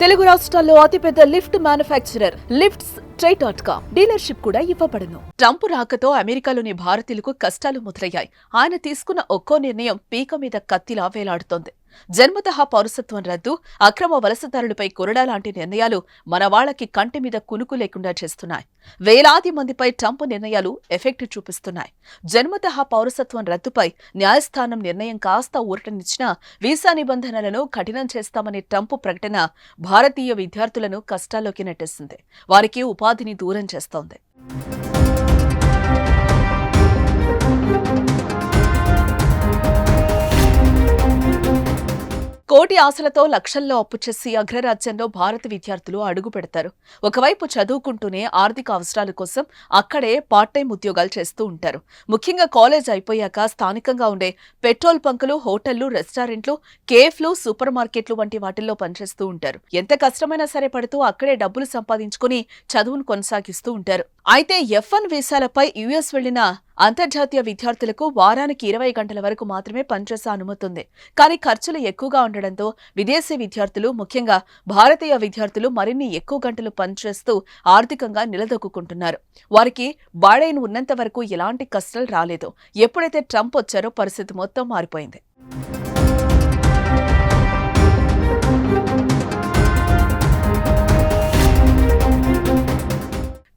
తెలుగు రాష్ట్రాల్లో అతిపెద్ద lift manufacturer lifts try dot com dealership కూడా ఇవ్వబడును. ట్రంప్ రాకతో అమెరికాలోని భారతీయులకు కష్టాలు మొదలయ్యాయి ఆయన తీసుకున్న ఒక్కో నిర్ణయం పీక మీద కత్తిలా వేలాడుతోంది. జన్మతః పౌరసత్వం రద్దు అక్రమ వలసదారులపై కొరడా లాంటి నిర్ణయాలు మన వాళ్ళకి కంటి మీద కునుకు లేకుండా చేస్తున్నాయి. వేలాది మందిపై ట్రంప్ నిర్ణయాలు ఎఫెక్ట్ చూపిస్తున్నాయి. జన్మతః పౌరసత్వం రద్దుపై న్యాయస్థానం నిర్ణయం కాస్త ఊరటనిచ్చినా వీసా నిబంధనలను కఠినం చేస్తామనే ట్రంప్ ప్రకటన భారతీయ విద్యార్థులను కష్టాల్లోకి నెట్టేసింది. వారికి ఉపాధిని దూరం చేస్తోంది. కోటి ఆశలతో లక్షల్లో అప్పు చేసి అగ్రరాజ్యంలో భారత విద్యార్థులు అడుగు పెడతారు. ఒకవైపు చదువుకుంటూనే ఆర్థిక అవసరాల కోసం అక్కడే పార్ట్ టైం ఉద్యోగాలు చేస్తూ ఉంటారు. ముఖ్యంగా కాలేజ్ అయిపోయాక స్థానికంగా ఉండే పెట్రోల్ బంకులు హోటళ్ళు రెస్టారెంట్లు కేఫ్లు సూపర్ మార్కెట్లు వంటి వాటిల్లో పనిచేస్తూ ఉంటారు. ఎంత కష్టమైనా సరే పడుతూ అక్కడే డబ్బులు సంపాదించుకుని చదువును కొనసాగిస్తూ ఉంటారు. అయితే ఎఫ్ వన్ వీసాలపై యుఎస్ వెళ్ళిన అంతర్జాతీయ విద్యార్థులకు వారానికి ఇరవై గంటల వరకు మాత్రమే పనిచేసే అనుమతుంది. కానీ ఖర్చులు ఎక్కువగా ఉండడంతో విదేశీ విద్యార్థులు ముఖ్యంగా భారతీయ విద్యార్థులు మరిన్ని ఎక్కువ గంటలు పనిచేస్తూ ఆర్థికంగా నిలదొక్కుంటున్నారు వారికి బాడైన్ ఉన్నంత వరకు ఎలాంటి కష్టాలు రాలేదు. ఎప్పుడైతే ట్రంప్ వచ్చారో పరిస్థితి మొత్తం మారిపోయింది.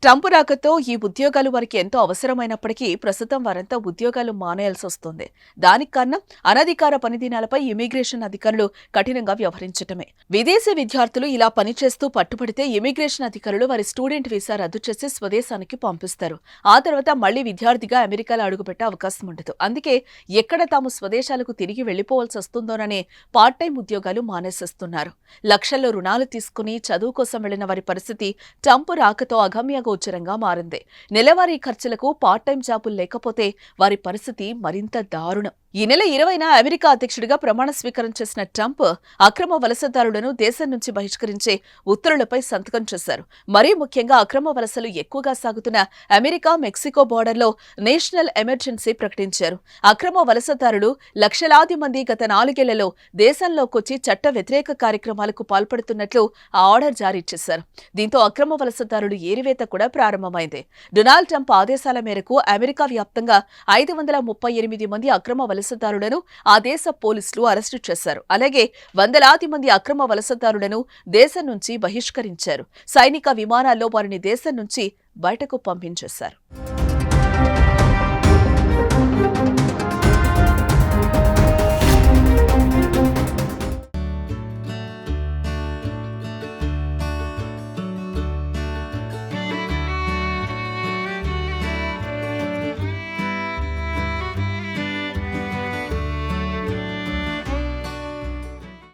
ట్రంప్ రాకతో ఈ ఉద్యోగాలు వారికి ఎంతో అవసరమైనప్పటికీ ప్రస్తుతం వారంతా ఉద్యోగాలు మానేయాల్సి వస్తుంది. దానికి కారణం అనధికార పనిదినాలపై ఇమిగ్రేషన్ అధికారులు కఠినంగా వ్యవహరించటమే. విదేశీ విద్యార్థులు ఇలా పనిచేస్తూ పట్టుబడితే ఇమిగ్రేషన్ అధికారులు వారి స్టూడెంట్ వీసా రద్దు చేసి స్వదేశానికి పంపిస్తారు. ఆ తర్వాత మళ్ళీ విద్యార్థిగా అమెరికాలో అడుగుపెట్టే అవకాశం ఉండదు. అందుకే ఎక్కడ తాము స్వదేశాలకు తిరిగి వెళ్ళిపోవాల్సి వస్తుందోననే పార్ట్ టైం ఉద్యోగాలు మానేసేస్తున్నారు. లక్షల్లో రుణాలు తీసుకుని చదువు కోసం వెళ్ళిన వారి పరిస్థితి ట్రంప్ రాకతో అగమ్యగా గోచరంగా మారింది. నెలవారీ ఖర్చులకు పార్ట్ టైం జాబులు లేకపోతే వారి పరిస్థితి మరింత దారుణం. ఈ నెల ఇరవైన అమెరికా అధ్యక్షుడిగా ప్రమాణ స్వీకారం చేసిన ట్రంప్ అక్రమ వలసదారులను దేశం నుంచి బహిష్కరించే ఉత్తర్వులపై సంతకం చేశారు. మరీ ముఖ్యంగా అక్రమ వలసలు ఎక్కువగా సాగుతున్న అమెరికా మెక్సికో బోర్డర్లో నేషనల్ ఎమర్జెన్సీ ప్రకటించారు. అక్రమ వలసదారులు లక్షలాది మంది గత నాలుగేళ్ళలో దేశంలోకొచ్చి చట్ట వ్యతిరేక కార్యక్రమాలకు పాల్పడుతున్నట్లు ఆ ఆర్డర్ జారీ చేశారు. దీంతో అక్రమ వలసదారులు ఏరివేత కూడా ప్రారంభమైంది. డొనాల్డ్ ట్రంప్ ఆదేశాల మేరకు అమెరికా వ్యాప్తంగా ఐదు వందల ముప్పై ఎనిమిది మంది అక్రమ వలసదారులను ఆ దేశ పోలీసులు అరెస్టు చేశారు. అలాగే వందలాది మంది అక్రమ వలసదారులను దేశం నుంచి బహిష్కరించారు. సైనిక విమానాల్లో వారిని దేశం నుంచి బయటకు పంపించేశారు.